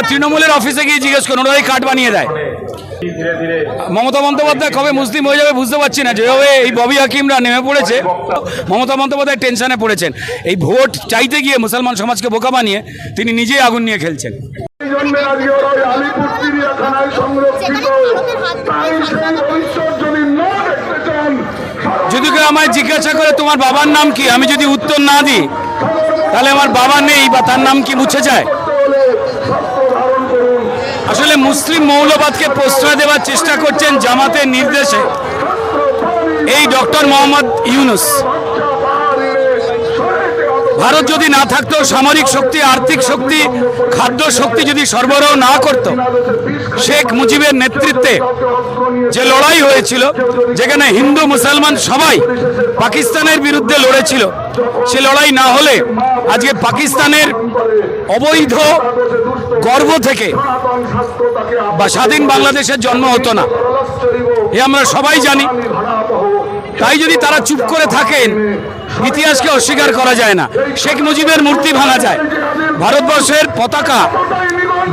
বন্দ্যোপাধ্যায় তৃণমূলের অফিসে গিয়ে জিজ্ঞেস করুন ওরাই কার্ড বানিয়ে দেয়। মমতা বন্দ্যোপাধ্যায় কবে মুসলিম হয়ে যাবে বুঝতে পারছি না যেভাবে এই ববি হাকিমরা নেমে পড়েছে মমতা বন্দ্যোপাধ্যায় টেনশনে পড়েছেন। এই ভোট চাইতে গিয়ে মুসলমান সমাজকে বোকা বানিয়ে তিনি নিজেই আগুন নিয়ে খেলছেন। যদি কেউ আমায় জিজ্ঞাসা করে তোমার বাবার নাম কি আমি যদি উত্তর না দিই তাহলে আমার বাবা নেই বা তার নাম কি মুছে যায় হলে সত্য ধারণ করুন আসলে মুসলিম মৌলবাদকে প্রশ্রয় দেওয়ার চেষ্টা করছেন জামাতের নির্দেশে। এই ডক্টর মোহাম্মদ ইউনুস। ভারত যদি না থাকতো, সামরিক শক্তি, আর্থিক শক্তি, খাদ্য শক্তি যদি সরবরাহ না করত, শেখ মুজিবের নেতৃত্বে যে লড়াই হয়েছিল, যেখানে হিন্দু, মুসলমান সবাই পাকিস্তানের বিরুদ্ধে লড়েছিল, সে লড়াই না হলে আজকে পাকিস্তানের অবৈধ গর্ভ থেকে বা স্বাধীন বাংলাদেশের জন্ম হতো না। এ আমরা সবাই জানি তাই যদি তারা চুপ করে থাকেন ইতিহাসকে অস্বীকার করা যায় না। শেখ মুজিবের মূর্তি ভাঙা যায়। ভারতবর্ষের পতাকা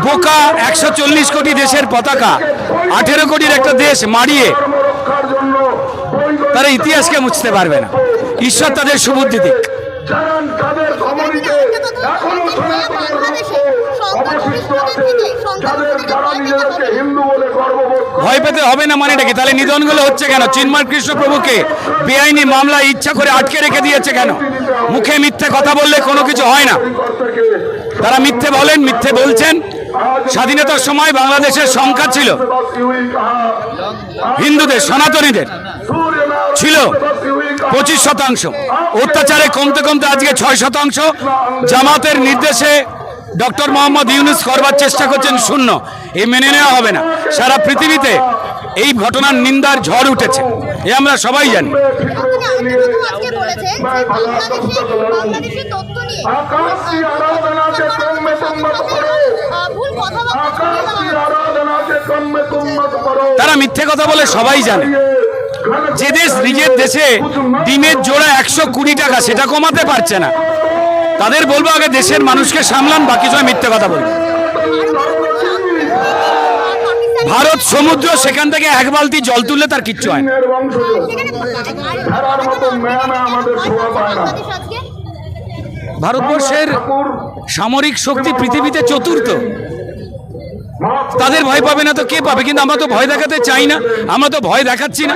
বোকা একশো চল্লিশ কোটি দেশের পতাকা আঠেরো কোটির একটা দেশ মারিয়ে তারা ইতিহাসকে মুছতে পারবে না। ঈশ্বর তাদের সুবুদ্ধি দিক। হিন্দু বলে করে ভয় পেতে হবে না মানেটা কি? তাহলে নিধনগুলো হচ্ছে কেন? চিন্ময় কৃষ্ণ প্রভুকে বেআইনি মামলা ইচ্ছা করে আটকে রেখে দিয়েছে কেন? মুখে মিথ্যে কথা বললে কোনো কিছু হয় না। তারা মিথ্যে বলেন, মিথ্যে বলছেন। স্বাধীনতার সময় বাংলাদেশের সংখ্যা ছিল হিন্দুদের, সনাতনীদের। ছিল পঁচিশ শতাংশ। অত্যাচারে কমতে কমতে আজকে ছয় শতাংশ। জামাতের নির্দেশে ডক্টর মোহাম্মদ ইউনুস করবার চেষ্টা করছেন শূন্য। এ মেনে নেওয়া হবে না। সারা পৃথিবীতে এই ঘটনার নিন্দার ঝড় উঠেছে। এ আমরা সবাই জানি। তারা মিথ্যে কথা বলে সবাই জানে। যে দেশ নিজের দেশে ডিমের জোড়া একশো কুড়ি টাকা, সেটা কমাতে পারছে না। তাদের বলব আগে দেশের মানুষকে সামলান বাকি সময় মিথ্যে কথা বলব। ভারত সমুদ্র সেখান থেকে এক বালতি জল তুললে তার কিচ্ছু হয় ভারতবর্ষের সামরিক শক্তি পৃথিবীতে চতুর্থ। তাদের ভয় পাবে না তো কে পাবে? কিন্তু আমরা তো ভয় দেখাতে চাই না। আমরা তো ভয় দেখাচ্ছি না।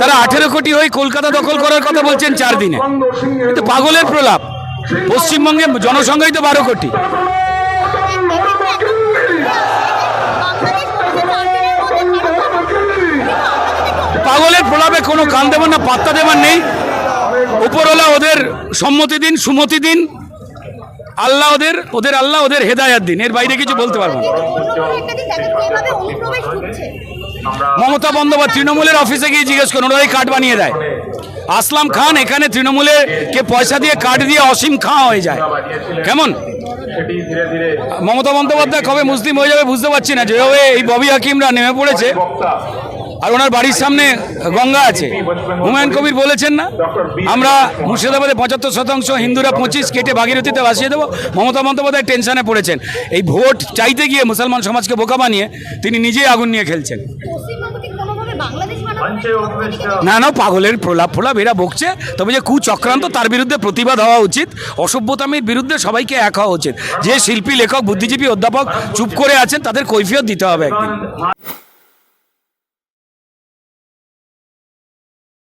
তারা আঠেরো কোটি হয়ে কলকাতা দখল করার কথা বলছেন চার দিনে। কিন্তু পাগলের প্রলাপ। পশ্চিমবঙ্গে জনসংখ্যাই তো বারো কোটি। পাগলের প্রলাপে কোনো কান দেবার না, পাত্তা দেবার নেই। উপরওয়ালা ওদের সম্মতি দিন, সুমতি দিন। আল্লাহ ওদের ওদের আল্লাহ ওদের হেদায়াত দিন। এর বাইরে কিছু বলতে পারব না। মমতা বন্দ্যোপাধ্যায় তৃণমূলের অফিসে গিয়ে জিজ্ঞেস করুন, ওরাই কার্ড বানিয়ে দেয়। আসলাম খান, এখানে তৃণমূলে কে পয়সা দিয়ে কার্ড দিয়ে অসীম খাঁ হয়ে যায়। কেমন? মমতা বন্দ্যোপাধ্যায় কবে মুসলিম হয়ে যাবে বুঝতে পারছি না। যেভাবে এই ববি হাকিমরা নেমে পড়েছে আর ওনার বাড়ির সামনে গঙ্গা আছে। হুমায়ুন কবির বলেছেন না, আমরা মুর্শিদাবাদে পঁচাত্তর শতাংশ হিন্দুরা পঁচিশ কেটে ভাগীরথীতে ভাসিয়ে দেবো। মমতা বন্দ্যোপাধ্যায় টেনশনে পড়েছেন। এই ভোট চাইতে গিয়ে মুসলমান সমাজকে বোকা বানিয়ে তিনি নিজেই আগুন নিয়ে খেলছেন। না না, পাগলের প্রলাপ ফোলাপ, এরা বকছে। তবে যে কুচক্রান্ত, তার বিরুদ্ধে প্রতিবাদ হওয়া উচিত। অসভ্যতামির বিরুদ্ধে সবাইকে এক হওয়া উচিত। যে শিল্পী, লেখক, বুদ্ধিজীবী, অধ্যাপক চুপ করে আছেন, তাদের কৈফিয়ত দিতে হবে একদিন।